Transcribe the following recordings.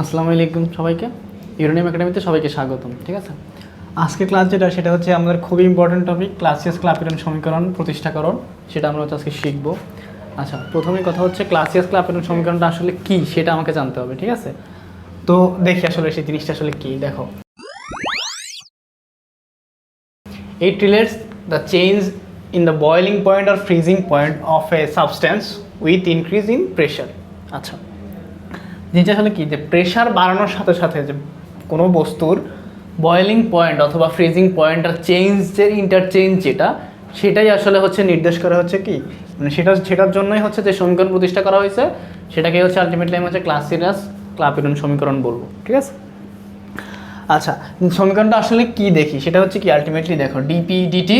আসসালামু আলাইকুম সবাইকে। ইউরোনিয়াম একাডেমিতে সবাইকে স্বাগতম, ঠিক আছে? আজকে ক্লাস যেটা, সেটা হচ্ছে আমাদের খুবই ইম্পর্টেন্ট টপিক ক্লাসিয়াস ক্লাপিটন সমীকরণ প্রতিষ্ঠাকরণ সেটা আমরা হচ্ছে আজকে শিখব। আচ্ছা প্রথমে কথা হচ্ছে ক্লাসিয়াস ক্লাপিটন সমীকরণটা আসলে কি, সেটা আমাকে জানতে হবে, ঠিক আছে? তো দেখি আসলে সেই জিনিসটা আসলে কি, দেখো। It relates the change in the boiling point R freezing point of a substance with increase in pressure আচ্ছা জিনিসটা আসলে কি, যে প্রেশার বাড়ানোর সাথে সাথে যে কোনো বস্তুর বয়েলিং পয়েন্ট অথবা ফ্রিজিং পয়েন্ট আর চেঞ্জের ইন্টারচেঞ্জ যেটা, সেটাই আসলে হচ্ছে নির্দেশ করা হচ্ছে কি? মানে সেটা, সেটার জন্যই হচ্ছে যে সমীকরণ প্রতিষ্ঠা করা হয়েছে সেটাকে হচ্ছে আলটিমেটলি আমি হচ্ছে ক্লাসিরাস ক্লাপিরন সমীকরণ বলব, ঠিক আছে? আচ্ছা সমীকরণটা আসলে কি দেখি? সেটা হচ্ছে কি আলটিমেটলি দেখো DP DT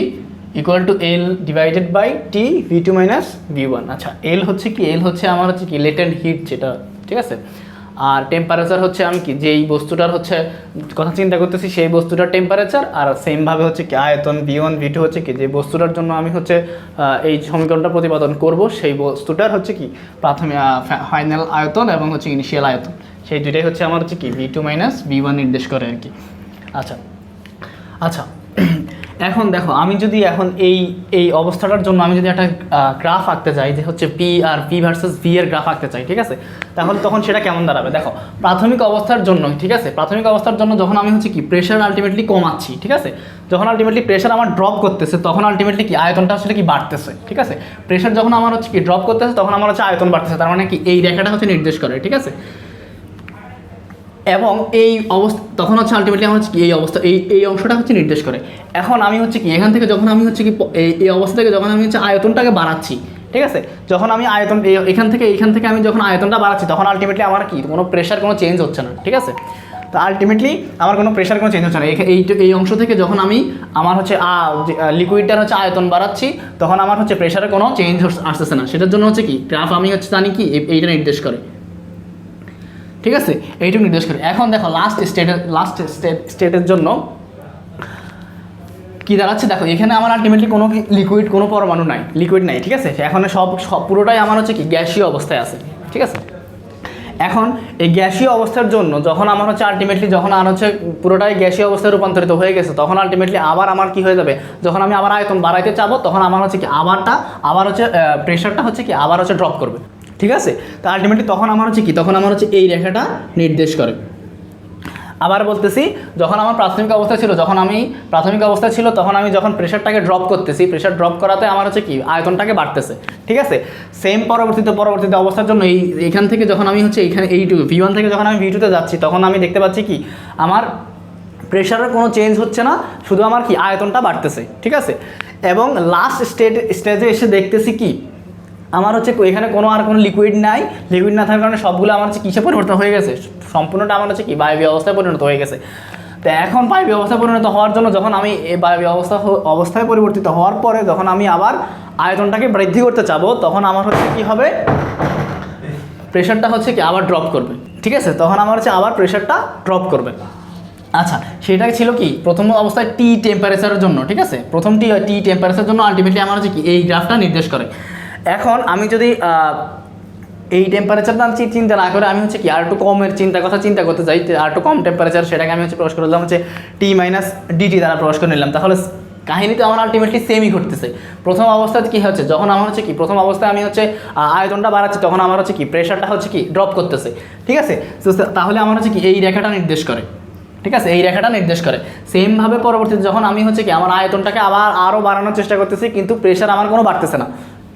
equal to L divided by T V two minus V one আচ্ছা এল হচ্ছে কি? এল হচ্ছে আমার হচ্ছে কি লেটেন্ট হিট যেটা, ঠিক আছে? আর টেম্পারেচার হচ্ছে আমি কি, যেই বস্তুটার হচ্ছে কথা চিন্তা করতেছি, সেই বস্তুটার টেম্পারেচার আর সেমভাবে হচ্ছে কি আয়তন ভি ওয়ান ভি টু হচ্ছে কি, যে বস্তুটার জন্য আমি হচ্ছে এই সমীকরণটা প্রতিপাদন করব, সেই বস্তুটার হচ্ছে কি প্রাথমিক ফাইনাল আয়তন এবং হচ্ছে ইনিশিয়াল আয়তন। সেই দুইটাই হচ্ছে আমার হচ্ছে কি V two minus V one নির্দেশ করে আর কি। আচ্ছা। আচ্ছা এখন দেখো, আমি যদি এখন এই এই অবস্থাটার জন্য আমি যদি একটা গ্রাফ আঁকতে চাই, যে হচ্ছে পি আর পি ভার্সেস ভি এর গ্রাফ আঁকতে চাই, ঠিক আছে? তাহলে তখন সেটা কেমন দাঁড়াবে? দেখো, প্রাথমিক অবস্থার জন্য ঠিক আছে? প্রাথমিক অবস্থার জন্য যখন আমি হচ্ছে কি প্রেশার আলটিমেটলি কমাচ্ছি, ঠিক আছে? যখন আলটিমেটলি প্রেশার আমার ড্রপ করতেছে, তখন আলটিমেটলি কি, আয়তনটা আসলে কি বাড়তেছে, ঠিক আছে? প্রেশার যখন আমার হচ্ছে কি ড্রপ করতেছে, তখন আমার হচ্ছে আয়তন বাড়তেছে, তার মানে কি, এই রেখাটা হচ্ছে নির্দেশ করে, ঠিক আছে? এবং এই অবস্থা, তখন হচ্ছে আলটিমেটলি আমার হচ্ছে কি, এই অবস্থা, এই এই অংশটা হচ্ছে নির্দেশ করে। এখন আমি হচ্ছে কি, এখান থেকে যখন আমি হচ্ছে কি, এই অবস্থা থেকে যখন আমি হচ্ছে আয়তনটাকে বাড়াচ্ছি, ঠিক আছে? যখন আমি আয়তন এখান থেকে এখান থেকে আমি যখন আয়তনটা বাড়াচ্ছি, তখন আলটিমেটলি আমার কি, কোনো প্রেশার কোনো চেঞ্জ হচ্ছে না, ঠিক আছে? তো আলটিমেটলি আমার কোনো প্রেশার কোনো চেঞ্জ হচ্ছে না। এই- এই অংশ থেকে যখন আমি আমার হচ্ছে লিকুইডটার হচ্ছে আয়তন বাড়াচ্ছি, তখন আমার হচ্ছে প্রেশারে কোনো চেঞ্জ আসতেছে না। সেটার জন্য হচ্ছে কি গ্রাফ আমি হচ্ছে জানি কি এইটা নির্দেশ করে। ঠিক আছে? এইটুকু নির্দেশ করে। এখন দেখো লাস্ট স্টেটের লাস্ট স্টেট স্টেটের জন্য কি দাঁড়াচ্ছে? দেখো, এখানে আমার আলটিমেটলি কোনো লিকুইড কোনো পরমাণু নাই। লিকুইড নাই, ঠিক আছে? এখন সব সব, পুরোটাই আমার হচ্ছে কি গ্যাসীয় অবস্থায় আছে, ঠিক আছে? এখন এই গ্যাসীয় অবস্থার জন্য যখন আমার হচ্ছে আলটিমেটলি যখন আর হচ্ছে পুরোটাই গ্যাসীয় অবস্থায় রূপান্তরিত হয়ে গেছে, তখন আলটিমেটলি আবার আমার কি হয়ে যাবে? যখন আমি আবার আয়তন বাড়াইতে চাবো, তখন আমার হচ্ছে কি আবারটা, আবার হচ্ছে প্রেশারটা হচ্ছে কি আবার হচ্ছে ড্রপ করবে। ঠিক আছে? তো আলটিমেটলি তখন আমার হচ্ছে কি? তখন আমার হচ্ছে এই রেখাটা নির্দেশ করে। আবার বলতেছি, যখন আমার প্রাথমিক অবস্থা ছিল, যখন আমি প্রাথমিক অবস্থা ছিল, তখন আমি যখন প্রেশারটাকে ড্রপ করতেছি প্রেশার ড্রপ করাতে আমার হচ্ছে কি? আয়তনটাকে বাড়তেছে। ঠিক আছে? সেম পরবর্তীতে পরবর্তীতে অবস্থার জন্য এই, এখান থেকে যখন আমি হচ্ছে এখানে এইটু ভি ওয়ান থেকে যখন আমি ভি টুতে যাচ্ছি, তখন আমি দেখতে পাচ্ছি কি? আমার প্রেশারের কোনো চেঞ্জ হচ্ছে না, শুধু আমার কি? আয়তনটা বাড়তেছে। ঠিক আছে? এবং লাস্ট স্টেট স্টেজে এসে দেখতেছি কি? আমার হচ্ছে এখানে কোনো আর কোনো লিকুইড নাই। লিকুইড না থাকার কারণে সবগুলো আমার হচ্ছে কিসে পরিবর্তন হয়ে গেছে? সম্পূর্ণটা আমার হচ্ছে কি? বায়বীয় অবস্থায় পরিণত হয়ে গেছে। তো এখন বায়বীয় অবস্থায় পরিণত হওয়ার জন্য যখন আমি এই বায়বীয় অবস্থা অবস্থায় পরিবর্তিত হওয়ার পরে যখন আমি আবার আয়তনটাকে বৃদ্ধি করতে চাবো তখন আমার হচ্ছে কি হবে? প্রেশারটা হচ্ছে কি আবার ড্রপ করবে। ঠিক আছে? তখন আমার হচ্ছে আবার প্রেশারটা ড্রপ করবে। আচ্ছা সেটা ছিল কি? প্রথম অবস্থায় টি টেম্পারেচারের জন্য, ঠিক আছে? প্রথম টি টি টেম্পারেচারের জন্য আলটিমেটলি আমার হচ্ছে কি? এই গ্রাফটা নির্দেশ করে। এখন আমি যদি এই টেম্পারেচারটা আমি চিন্তা না করে আমি হচ্ছে কি আর একটু কমের চিন্তা কথা চিন্তা করতে চাই আর একটু কম টেম্পারেচার সেটাকে আমি হচ্ছে প্রকাশ করে দিলাম, হচ্ছে টি মাইনাস ডিটি দ্বারা প্রকাশ করে নিলাম। তাহলে কাহিনীতে আমার আলটিমেটলি সেমই ঘটতেছে। প্রথম অবস্থাতে কি হচ্ছে? যখন আমার হচ্ছে কি প্রথম অবস্থায় আমি হচ্ছে আয়তনটা বাড়াচ্ছি, তখন আমার হচ্ছে কি প্রেশারটা হচ্ছে কি ড্রপ করতেছে। ঠিক আছে? তো তাহলে আমার হচ্ছে কি এই রেখাটা নির্দেশ করে। ঠিক আছে? এই রেখাটা নির্দেশ করে। সেমভাবে পরবর্তীতে যখন আমি হচ্ছে কি আমার আয়তনটাকে আবার আরও বাড়ানোর চেষ্টা করতেছি, কিন্তু প্রেশার আমার কোনো বাড়তেছে না।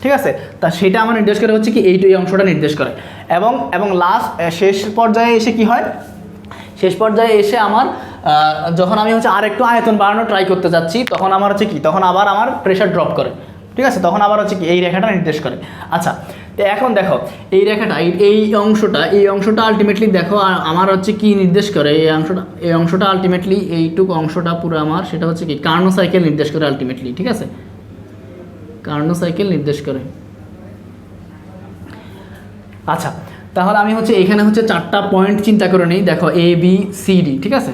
ঠিক আছে? তা সেটা আমার নির্দেশ করে হচ্ছে কি এই এই অংশটা নির্দেশ করে। এবং এবং লাস্ট শেষ পর্যায়ে এসে কি হয়? শেষ পর্যায়ে এসে আমার যখন আমি হচ্ছে আর একটু আয়তন বাড়ানো ট্রাই করতে যাচ্ছি, তখন আমার হচ্ছে কি, তখন আবার আমার প্রেশার ড্রপ করে। ঠিক আছে? তখন আবার হচ্ছে কি এই রেখাটা নির্দেশ করে। আচ্ছা তো এখন দেখো, এই রেখাটা, এই এই অংশটা এই অংশটা আলটিমেটলি দেখো আমার হচ্ছে কি নির্দেশ করে? এই অংশটা এই অংশটা আলটিমেটলি এইটুকু অংশটা পুরো আমার, সেটা হচ্ছে কি কার্নো সাইকেল নির্দেশ করে আলটিমেটলি ঠিক আছে? কার্নো সাইকেল নির্দেশ করে। আচ্ছা তাহলে আমি হচ্ছে এখানে হচ্ছে চারটা পয়েন্ট চিন্তা করে নিই। দেখো এ বি সি ডি ঠিক আছে?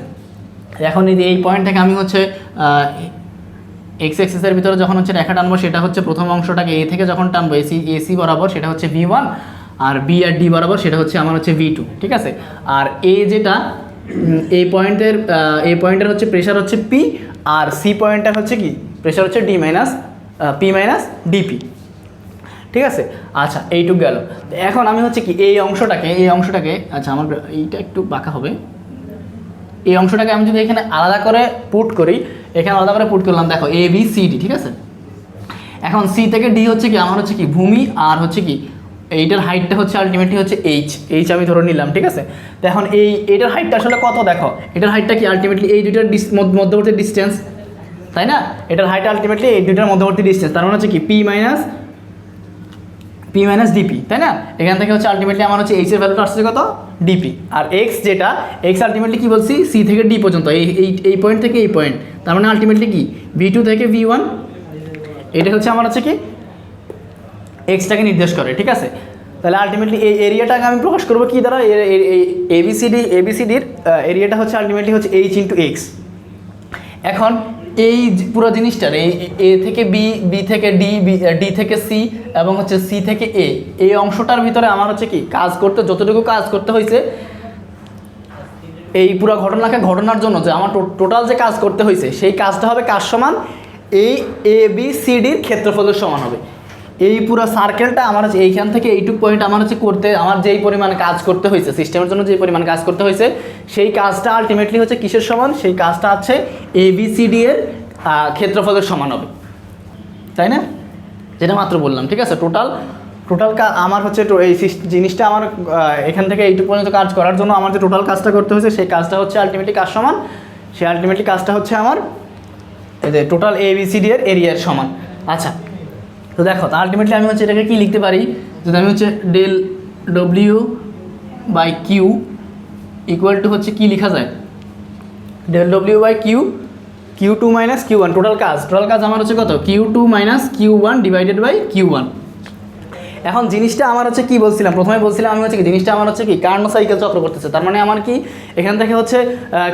এখন এই এই পয়েন্ট থেকে আমি হচ্ছে এক্স এক্সেসের ভিতরে যখন হচ্ছে রেখা টানবো, সেটা হচ্ছে প্রথম অংশটাকে এ থেকে যখন টানবো এসি এসি বরাবর, সেটা হচ্ছে ভি ওয়ান আর বি আর ডি বরাবর, সেটা হচ্ছে আমার হচ্ছে ভি টু ঠিক আছে? আর এ যেটা এই পয়েন্টের এই পয়েন্টের হচ্ছে প্রেশার হচ্ছে পি আর সি পয়েন্টের হচ্ছে কি? প্রেশার হচ্ছে D minus P minus DP. ঠিক আছে? আচ্ছা এইটুক গেল। এখন আমি হচ্ছে কি, এই অংশটাকে এই অংশটাকে আচ্ছা আমার এইটা একটু বাঁকা হবে। এই অংশটাকে আমি যদি এখানে আলাদা করে পুট করি, এখানে আলাদা করে পুট করলাম, দেখো এ বি সি ডি ঠিক আছে? এখন সি থেকে ডি হচ্ছে কি, আমার হচ্ছে কি, ভূমি, আর হচ্ছে কি, এইটার হাইটটা হচ্ছে আলটিমেটলি হচ্ছে এইচ এইচ আমি ধরে নিলাম, ঠিক আছে? তো এখন এই এটার হাইটটা আসলে কত, দেখো? এটার হাইটটা কি আলটিমেটলি এই দুইটার মধ্যবর্তী ডিস্টেন্স তাই না? এটার হাইট আলটিমেটলি এই দুটার মধ্যবর্তী ডিস্টেন্স তার মানে হচ্ছে কি P minus P minus DP তাই না? এখান থেকে হচ্ছে আলটিমেটলি আমার হচ্ছে এইচ এর ভ্যালুটা আসছে কত? ডিপি আর এক্স যেটা এক্স আলটিমেটলি কী বলছি? সি থেকে ডি পর্যন্ত। এই এই এই পয়েন্ট থেকে এই পয়েন্ট তার মানে আলটিমেটলি কি? ভি টু থেকে ভি ওয়ান এটা হচ্ছে আমার হচ্ছে কি? এক্সটাকে নির্দেশ করে, ঠিক আছে? তাহলে আলটিমেটলি এই এরিয়াটাকে আমি প্রকাশ করব কি? দ্বারা এবিসিডি এবিসিডির এরিয়াটা হচ্ছে আলটিমেটলি হচ্ছে এইচ ইন্টু এক্স এখন এই পুরো জিনিসটার, এই এ থেকে বি বি থেকে ডি ডি থেকে সি এবং হচ্ছে সি থেকে এ। এই অংশটার ভিতরে আমার হচ্ছে কি, কাজ করতে, যতটুকু কাজ করতে হয়েছে, এই পুরো ঘটনাকে ঘটনার জন্য যে আমার টোটাল যে কাজ করতে হয়েছে, সেই কাজটা হবে কাজ সমান? এই এ, বি, সি, ডির ক্ষেত্রফলের সমান হবে। এই পুরো সার্কেলটা আমার হচ্ছে এইখান থেকে এইটুক পয়েন্ট আমার হচ্ছে করতে, আমার যেই পরিমাণ কাজ করতে হয়েছে সিস্টেমের জন্য যে পরিমাণ কাজ করতে হয়েছে, সেই কাজটা আলটিমেটলি হচ্ছে কিসের সমান? সেই কাজটা হচ্ছে এ বি সি ডি এর ক্ষেত্রফলের সমান হবে। তাই না? যেটা মাত্র বললাম, ঠিক আছে? টোটাল টোটাল আমার হচ্ছে এই জিনিসটা আমার এখান থেকে এইটুকু পর্যন্ত কাজ করার জন্য আমার যে টোটাল কাজটা করতে হয়েছে, সেই কাজটা হচ্ছে আলটিমেটলি কাজ সমান? সেই আলটিমেটলি কাজটা হচ্ছে আমার, এই যে total A B C D এর এরিয়ার সমান। আচ্ছা তো দেখো আলটিমেটলি আমি হচ্ছে এটাকে কী লিখতে পারি? যদি আমি হচ্ছে del W by Q equal to হচ্ছে কী লেখা যায়? Del W by Q Q two minus Q one total কাজ। টোটাল কাজ আমার হচ্ছে কত? Q two minus Q one divided by Q one এখন জিনিসটা আমার হচ্ছে কি বলছিলাম? প্রথমে বলছিলাম আমি হচ্ছে কি, জিনিসটা আমার হচ্ছে কি, কার্নো সাইকেল চক্র করতেছে। তার মানে আমার কি, এখান থেকে হচ্ছে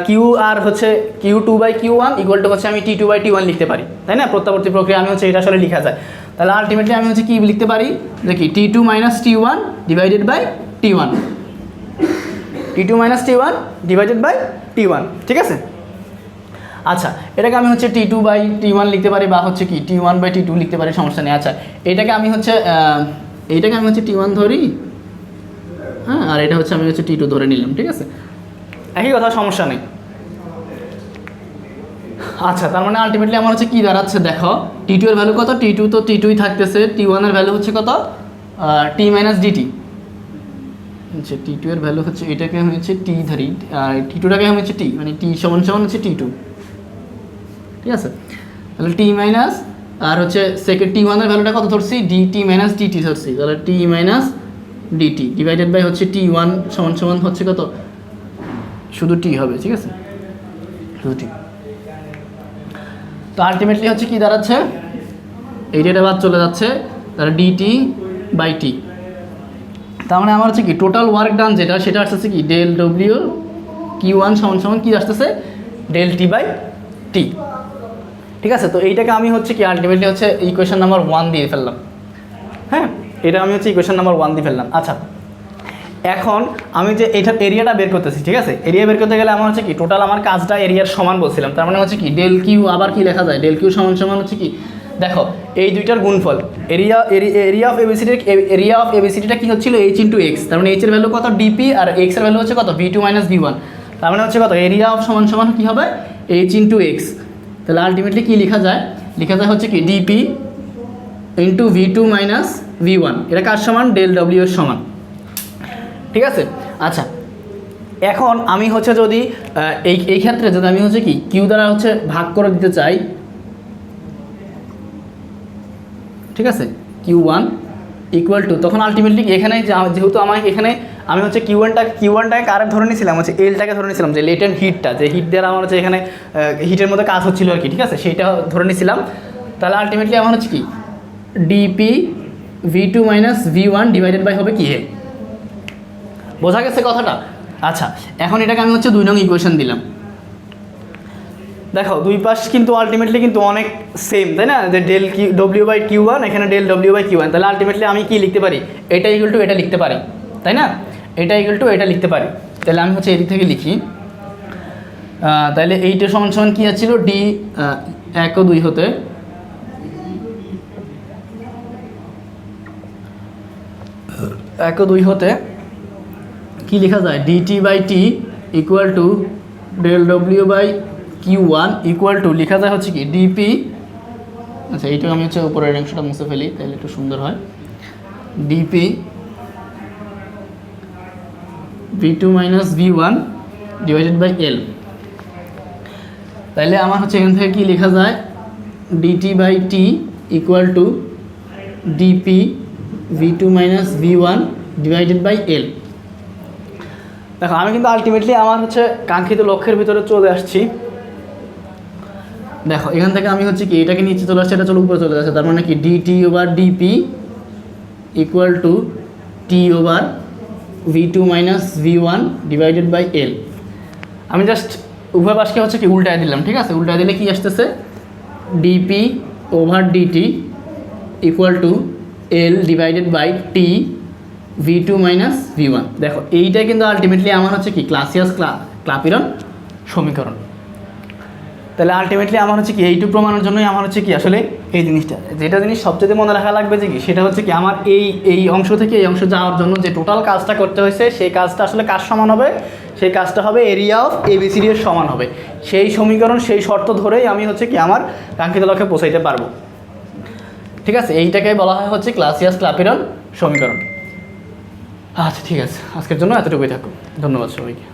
কিউ আর হচ্ছে Q two by Q one equal to হচ্ছে আমি T two by T one লিখতে পারি। তাই না? প্রত্যাবর্তী প্রক্রিয়া আমি হচ্ছে এটা আসলে লিখা যায়। তাহলে আলটিমেটলি আমি হচ্ছে কি লিখতে পারি? যে কি? T two minus T one divided by T one T two minus T one divided by T one ঠিক আছে? আচ্ছা এটাকে আমি হচ্ছে T two by T one লিখতে পারি বা হচ্ছে কি T one by T two লিখতে পারি, সমস্যা নেই। আচ্ছা এটাকে আমি হচ্ছে এইটাকে আমি হচ্ছে টি ওয়ান ধরি। হ্যাঁ আর এটা হচ্ছে আমি হচ্ছে টি টু ধরে নিলাম, ঠিক আছে? একই কথা, সমস্যা নেই। আচ্ছা তার মানে আলটিমেটলি আমার হচ্ছে কি দাঁড়াচ্ছে, দেখো টি টু এর ভ্যালু কত? টি টু তো টি টুই থাকতেছে। টি ওয়ানের ভ্যালু হচ্ছে কত? টি মাইনাস ডিটি আচ্ছা টি টু এর ভ্যালু হচ্ছে, এটাকে হচ্ছে টি ধরি আর টি টুটাকে হচ্ছে টি মানে টি সমান সমান হচ্ছে টি টু ঠিক আছে? তাহলে টি মাইনাস আর হচ্ছে সেকেন্ড টি ওয়ানের ভ্যালুটা কত ধরছি? ডি টি মাইনাস ডিটি ধরছি। তাহলে T minus DT divided by হচ্ছে টি ওয়ান সমান সমান হচ্ছে কত? শুধু টি হবে, ঠিক আছে? শুধু টি তো আলটিমেটলি হচ্ছে কি দাঁড়াচ্ছে? এই ডেটা বাদ চলে যাচ্ছে তাহলে ডিটি বাই টি তার মানে আমার হচ্ছে কি টোটাল ওয়ার্ক ডান যেটা, সেটা আসতেছে কি ডেল ডব্লিউ কিউ ওয়ান সমান সমান কি আসতেছে? ডেল টি বাই টি ঠিক আছে? তো এইটাকে আমি হচ্ছে কি আলটিমেটলি হচ্ছে ইকুয়েশন নাম্বার ওয়ান দিয়ে ফেললাম। হ্যাঁ? এটা আমি হচ্ছে ইকুয়েশন নাম্বার ওয়ান দিয়ে ফেললাম। আচ্ছা এখন আমি যে এইটার এরিয়াটা বের করতেছি, ঠিক আছে? এরিয়া বের করতে গেলে আমার হচ্ছে কি টোটাল আমার কাজটা এরিয়ার সমান বলছিলাম। তার মানে হচ্ছে কি ডেল কিউ আবার কি লেখা যায়? ডেল কিউ সমান সমান হচ্ছে কি? দেখো, এই দুইটার গুণফল। এরিয়া এরিয়া অফ এবিসিটির এরিয়া অফ এবিসিটিটা কি হচ্ছিল এইচ ইন্টু এক্স তার মানে এইচ এর ভ্যালু কত? ডিপি আর এক্সের ভ্যালু হচ্ছে কত? V two minus V one তার মানে হচ্ছে কত? এরিয়া অফ সমান সমান কী হবে? এইচ ইন্টু এক্স তাহলে আলটিমেটলি কী লেখা যায়? লেখা যায় হচ্ছে কি DP into V two minus V one এটা কার সমান? ডেল ডব্লিউ এর সমান। ঠিক আছে? আচ্ছা এখন আমি হচ্ছে যদি এই এই ক্ষেত্রে যদি আমি হচ্ছে কি কিউ দ্বারা হচ্ছে ভাগ করে দিতে চাই, ঠিক আছে? কিউ ওয়ান ইকুয়াল টু তখন আলটিমেটলি এখানে যেহেতু আমার এখানে, আমি হচ্ছে কিউ ওয়ানটা কিউ ওয়ানটাকে কারেক্ট ধরে নিয়েছিলাম? হচ্ছে এলটাকে ধরে নিয়েছিলাম, যে লেটেন্ট হিটটা যে হিট দ্বারা আমার হচ্ছে এখানে হিটের মধ্যে কাজ হচ্ছিল আর কি, ঠিক আছে? সেইটা ধরে নিয়েছিলাম। তাহলে আলটিমেটলি আমার হচ্ছে কি DP V two minus V one divided by হবে কি? এ বোঝা গেছে কথাটা? আচ্ছা এখন এটাকে আমি হচ্ছে দুই নং ইকুয়েশন দিলাম। দেখো, দুই পাশ কিন্তু আলটিমেটলি কিন্তু অনেক সেম তাই না? যে del Q W by Q one এখানে del W by Q one তাহলে আলটিমেটলি আমি কি লিখতে পারি? এটা ইকুয়াল টু এটা লিখতে পারি, তাই না? এটা ইকুয়াল টু এটা লিখতে পারি। তাহলে আমি হচ্ছে এদিক থেকে লিখি। তাহলে এইটা সমান সমান কী ছিল ডি এক ও দুই হতে। এক ও দুই হতে। কি লেখা যায়? DT by T equal to del W by Q one equal to লেখা যায় হচ্ছে কি ডিপি আচ্ছা এইটা আমি হচ্ছে উপরের অংশটা মুছে ফেলি, তাহলে একটু সুন্দর হয়। DP V two minus V one divided by L তাহলে আমার হচ্ছে এখান থেকে কি লেখা যায়? DT by T equal to DP V two minus V one divided by L দেখো, আমি কিন্তু আলটিমেটলি আমার হচ্ছে কাঙ্ক্ষিত লক্ষ্যের ভিতরে চলে আসছি। দেখো, এখান থেকে আমি হচ্ছে কি, এটাকে নিচে চলে আসছে, এটা চলে উপরে চলে যাচ্ছে তার মানে কি DT over DP equal to T over V two minus V one divided by L আমি জাস্ট উভয় পাশকে হচ্ছে কি উল্টায় দিলাম, ঠিক আছে? উল্টায় দিলে কি আসতেছে? DP over DT equal to L divided by T V two minus V one দেখো এইটাই কিন্তু আলটিমেটলি আমার হচ্ছে কি? ক্লাসিয়াস ক্লা ক্লাপিরন সমীকরণ। তাহলে আলটিমেটলি আমার হচ্ছে কি? এইটু প্রমাণের জন্যই আমার হচ্ছে কি আসলে এই জিনিসটা। যেটা জিনিস সবচেয়ে মনে রাখা লাগবে যে কি? সেটা হচ্ছে কি আমার এই এই অংশ থেকে এই অংশ যাওয়ার জন্য যে টোটাল কাজটা করতে হয়েছে, সেই কাজটা আসলে কাজ সমান হবে? সেই কাজটা হবে এরিয়া অফ এবিসিডি এর সমান হবে। সেই সমীকরণ, সেই শর্ত ধরেই আমি হচ্ছে কি আমার কাঙ্ক্ষিত লক্ষ্যে পৌঁছাইতে পারব। ঠিক আছে? এইটাকে বলা হয় হচ্ছে ক্লাসিয়াস ক্লাপিরন সমীকরণ। আচ্ছা ঠিক আছে। আজকের জন্য এতটুকুই থাকুক। ধন্যবাদ সবাইকে।